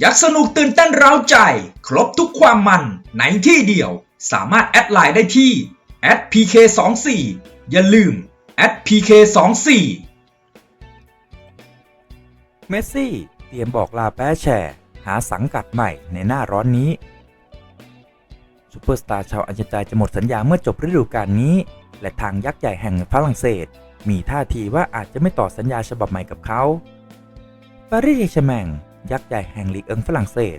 อยากสนุกตื่นเต้นเร้าใจ ครบทุกความมันในที่เดียว สามารถแอดไลน์ได้ที่ @pk24 อย่าลืม @pk24 เมสซี่ เตรียมบอกลาแป้แชร์หาสังกัดใหม่ในหน้าร้อนนี้ซูเปอร์สตาร์ชาวอาร์เจนตินาจะหมดสัญญาเมื่อจบฤดูกาลนี้ และทางยักษ์ใหญ่แห่งฝรั่งเศส มีท่าทีว่าอาจจะไม่ต่อสัญญาฉบับใหม่กับเขาปารีสแชร์แมง ยักษ์ใหญ่แห่งลีกเอิงฝรั่งเศส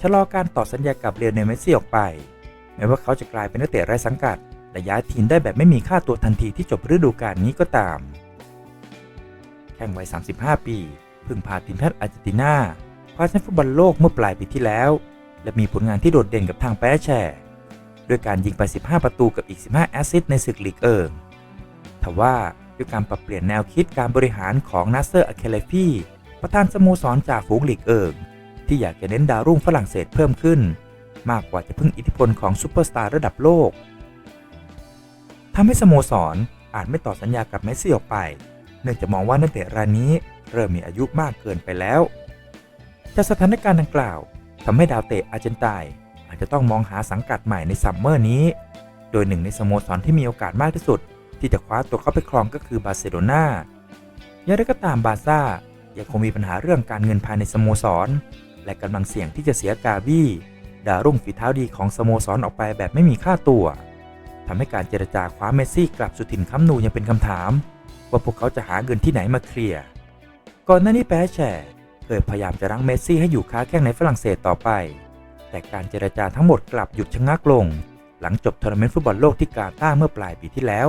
ชะลอการต่อสัญญากับเลียนเนลเมสซี่ออกไป แม้ว่าเขาจะกลายเป็นนักเตะไร้สังกัด และย้ายทีมได้แบบไม่มีค่าตัวทันทีที่จบฤดูกาลนี้ก็ตาม แข่งวัย 35 ปีพิ่งพาทีมชาติอาร์เจนตินาคว้าแชมป์ฟุตบอลโลกเมื่อปลายปีที่แล้ว และมีผลงานที่โดดเด่นกับทางแปรแชร์ด้วยการยิงไป 15 ประตูกับอีก 15 แอสซิสต์ในศึกลีกเอิงทว่าด้วยการปรับเปลี่ยนแนวคิดการบริหารของนัสเซอร์อะเคเลฟี ประธานสโมสรจากฝูงลีกเอิงที่อยากจะเน้นดาวรุ่งฝรั่งเศสเพิ่มขึ้น มากกว่าจะพึ่งอิทธิพลของซูเปอร์สตาร์ระดับโลกทำให้สโมสรอาจไม่ต่อสัญญากับเมสซี่ออกไป เนื่องจากมองว่านักเตะรายนี้เริ่มมีอายุมากเกินไปแล้ว จากสถานการณ์ดังกล่าวทำให้ดาวเตะอาร์เจนไตนอาจจะต้องมองหาสังกัดใหม่ในซัมเมอร์นี้ โดยหนึ่งในสโมสรที่มีโอกาสมากที่สุด ที่จะคว้าตัวเข้าไปครองก็คือบาร์เซโลนาอย่างไรก็ตามบาซ่า ยังคงมีปัญหาเรื่องการเงินภายในสโมสร และกำลังเสี่ยงที่จะเสียกาบี้ดารุ่งฝีเท้าดีของสโมสรออกไปแบบไม่มีค่าตัวทำให้การเจรจาคว้าเมสซี่กลับสุถิ่นค้ำนูยังเป็นคำถาม ว่าพวกเขาจะหาเงินที่ไหนมาเคลียร์ก่อนหน้านี้แปแชเคยพยายามจะรั้งเมสซี่ให้อยู่ค้าแข้งในฝรั่งเศสต่อไป แต่การเจรจาทั้งหมดกลับหยุดชะงักลง หลังจบทัวร์นาเมนต์ฟุตบอลโลกที่กาตาร์เมื่อปลายปีที่แล้ว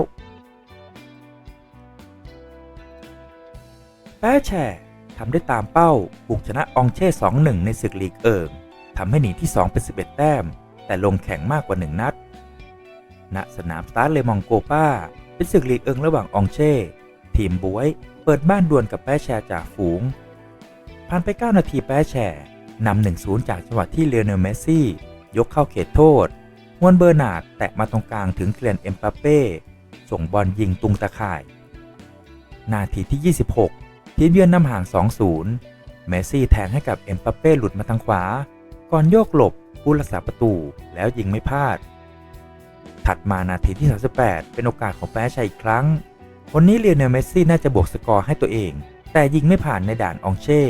แปแช ทำได้ตามเป้าบุกชนะองเช่ 2-1 ในศึกลีกเอิงทำให้หนีที่ 2 เป็น 11 แต้ม แต่ลงแข่งมากกว่า 1 นัด ณ สนามสตาร์เลมองโกปาเป็นศึกลีกเอิงระหว่างองเช่ ทีมบวย เปิดบ้านดวลกับแปแชร์จากฝูง ผ่านไป 9 นาทีแปแชร์นำ1-0 จากจังหวะที่เลโอเนลเมสซี่ ยกเข้าเขตโทษฮวนเบอร์นาดแตะมาตรงกลางถึงเคลียนเอ็มปาเป้ ส่งบอลยิงตุงตะข่าย นาทีที่ 26 ทีมเยือนนำห่าง 2-0 เมซี่แทงให้กับเอ็มปาเป้หลุดมาทางขวา ก่อนโยกหลบผู้รักษาประตูแล้วยิงไม่พลาด ถัดมานาทีที่ 38 เป็นโอกาสของแปรชัยอีกครั้งคนนี้เลียนเนลเมซี่น่าจะบวกสกอร์ให้ตัวเอง แต่ยิงไม่ผ่านในด่านองเช่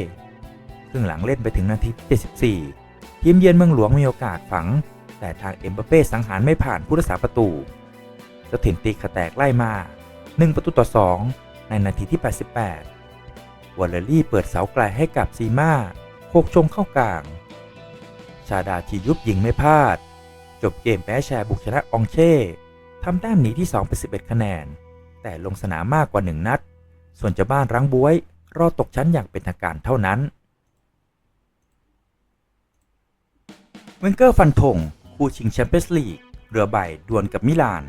ครึ่งหลังเล่นไปถึงนาทีที่74 ทีมเยือนเมืองหลวงมีโอกาสฝัง แต่ทางเอ็มบัปเป้สังหารไม่ผ่านผู้รักษาประตูเจ้าถิ่นตีขแตกไล่มา 1 ประตูต่อ 2 ในนาทีที่ 88 วอลเลอรี่เปิดเสาไกลให้กับซีมาโคกชงเข้ากลาง ชาดาทียุบยิงไม่พลาด จบเกมแพ้แชร์บุกชนะองเช่ทำแต้มหนีที่2เป็น11 คะแนน แต่ลงสนามมากกว่า 1 นัด ส่วนเจ้าบ้านรังบวย รอตกชั้นอย่างเป็นทางการเท่านั้น เวนเกอร์ฟันธงคู่ชิงแชมเปี้ยนส์ลีกเรือใบดวลกับมิลาน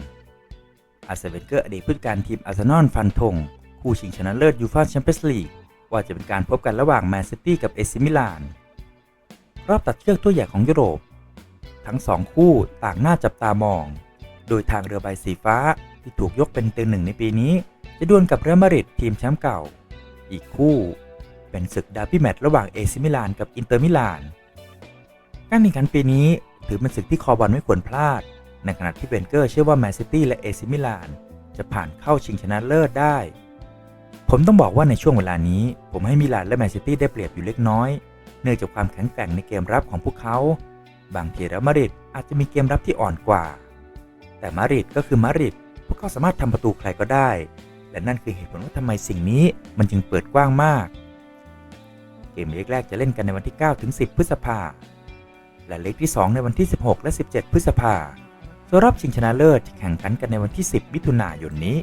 อาร์เซนเวนเกอร์อดีตผู้จัดการทีมอาร์เซนอลฟันธงคู่ชิงชนะเลิศยูฟ่าแชมเปี้ยนส์ลีก ว่าจะเป็นการพบกันระหว่างแมนซิตี้กับเอซิมิลาน รอบตัดเชือกตัวใหญ่ของยุโรป ทั้งสองคู่ต่างน่าจับตามอง โดยทางเรือใบสีฟ้าที่ถูกยกเป็นต็งหนึ่งในปีนี้ จะดวลกับเรอัลมาดริดทีมแชมป์เก่า อีกคู่ เป็นศึกดาร์บี้แมตช์ระหว่างเอซิมิลานกับอินเตอร์มิลานการแข่งขันปีนี้ถือเป็นศึกที่คอบอลไม่ควรพลาด ในขณะที่เวนเกอร์เชื่อว่าแมนซิตี้และเอซิมิลานจะผ่านเข้าชิงชนะเลิศได้ ผมต้องบอกว่าในช่วงเวลานี้ ผมให้มิลานและแมนซิตี้ได้เปรียบอยู่เล็กน้อย เนื่องจากความแข็งแกร่งในเกมรับของพวกเขา บางทีแล้วมาริดอาจจะมีเกมรับที่อ่อนกว่า แต่มาริดก็คือมาริดพวกเขาสามารถทำประตูใครก็ได้ และนั่นคือเหตุผลว่าทำไมสิ่งนี้มันจึงเปิดกว้างมาก เกมเล็กแรกจะเล่นกันในวันที่ 9 ถึง 10 พฤษภาและเล็กที่ 2 ในวันที่ 16 และ 17 พฤษภาส่วนรอบชิงชนะเลิศจะแข่งขันกันในวันที่ 10 มิถุนายนนี้